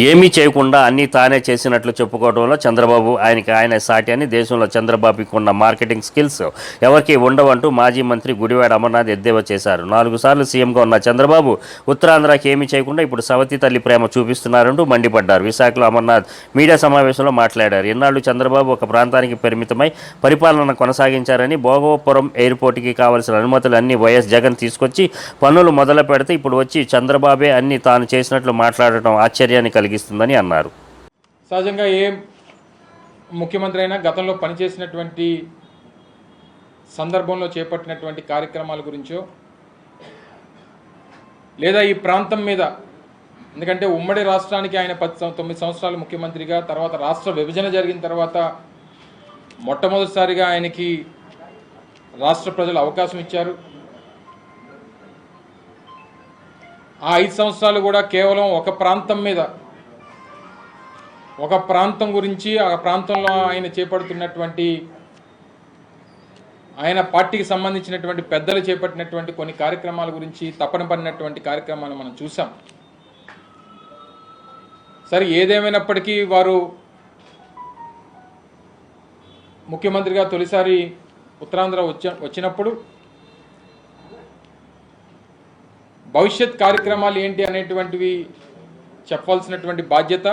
ఏమీ చేయకుండా అన్నీ తానే చేసినట్లు చెప్పుకోవడంలో చంద్రబాబు ఆయనకి ఆయన సాటి అని దేశంలో చంద్రబాబుకి ఉన్న మార్కెటింగ్ స్కిల్స్ ఎవరికి ఉండవంటూ మాజీ మంత్రి గుడివాడ అమర్నాథ్ ఎద్దేవా చేశారు. నాలుగు సార్లు సీఎంగా ఉన్న చంద్రబాబు ఉత్తరాంధ్రకి ఏమీ చేయకుండా ఇప్పుడు సవతి తల్లి ప్రేమ చూపిస్తున్నారంటూ మండిపడ్డారు. విశాఖలో అమర్నాథ్ మీడియా సమావేశంలో మాట్లాడారు. ఇన్నాళ్ళు చంద్రబాబు ఒక ప్రాంతానికి పరిమితమై పరిపాలన కొనసాగించారని భోగవపురం ఎయిర్పోర్ట్కి కావలసిన అనుమతులు అన్ని వైఎస్ జగన్ తీసుకొచ్చి పనులు మొదలు పెడితే ఇప్పుడు వచ్చి చంద్రబాబే అన్ని తాను చేసినట్లు మాట్లాడటం ఆశ్చర్యానికి కలిగిస్తుందని అన్నారు. సహజంగా ఏ ముఖ్యమంత్రి అయినా గతంలో పనిచేసినటువంటి సందర్భంలో చేపట్టినటువంటి కార్యక్రమాల గురించో లేదా ఈ ప్రాంతం మీద ఎందుకంటే ఉమ్మడి రాష్ట్రానికి ఆయన పది తొమ్మిది సంవత్సరాలు ముఖ్యమంత్రిగా తర్వాత రాష్ట్ర విభజన జరిగిన తర్వాత మొట్టమొదటిసారిగా ఆయనకి రాష్ట్ర ప్రజలు అవకాశం ఇచ్చారు. ఆ ఐదు సంవత్సరాలు కూడా కేవలం ఒక ప్రాంతం మీద ఒక ప్రాంతం గురించి ఆ ప్రాంతంలో ఆయన చేపడుతున్నటువంటి ఆయన పార్టీకి సంబంధించినటువంటి పెద్దలు చేపట్టినటువంటి కొన్ని కార్యక్రమాల గురించి తపన పడినటువంటి కార్యక్రమాలు మనం చూసాం సరే ఏదేమైనప్పటికీ వారు ముఖ్యమంత్రిగా తొలిసారి ఉత్తరాంధ్ర వచ్చ వచ్చినప్పుడు భవిష్యత్ కార్యక్రమాలు ఏంటి అనేటువంటివి చెప్పాల్సినటువంటి బాధ్యత